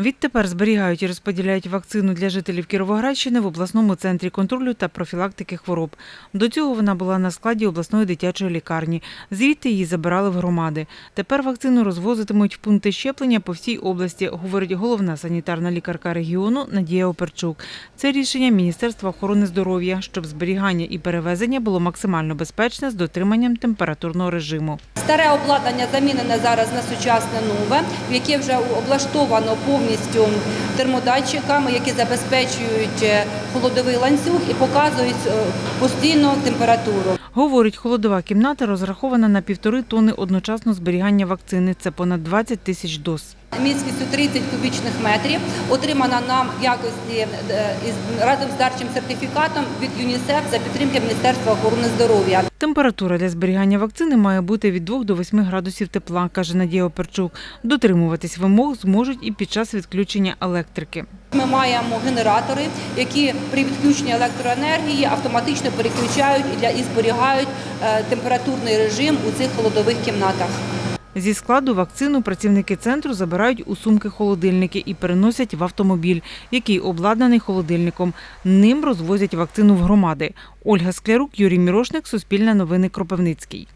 Відтепер зберігають і розподіляють вакцину для жителів Кіровоградщини в обласному центрі контролю та профілактики хвороб. До цього вона була на складі обласної дитячої лікарні. Звідти її забирали в громади. Тепер вакцину розвозитимуть в пункти щеплення по всій області, говорить головна санітарна лікарка регіону Надія Оперчук. Це рішення Міністерства охорони здоров'я, щоб зберігання і перевезення було максимально безпечне з дотриманням температурного режиму. Старе обладнання замінене зараз на сучасне нове, яке вже облаштовано повністю термодатчиками, які забезпечують е, холодовий ланцюг і показують постійно температуру. Говорить, холодова кімната розрахована на півтори тони одночасно зберігання вакцини. Це понад 20 тисяч доз. Міськістю 30 кубічних метрів отримана нам в якості е, разом з дарчим сертифікатом від ЮНІСЕФ за підтримки Міністерства охорони здоров'я. Температура для зберігання вакцини має бути від 2 до 8 градусів тепла, каже Надія Оперчук. Дотримуватись вимог зможуть і під час відключення електрики. Ми маємо генератори, які при відключенні електроенергії автоматично переключають і зберігають е, температурний режим у цих холодових кімнатах. Зі складу вакцину працівники центру забирають у сумки-холодильники і переносять в автомобіль, який обладнаний холодильником. Ним розвозять вакцину в громади. Ольга Склярук, Юрій Мірошник, Суспільне новини Кропивницький.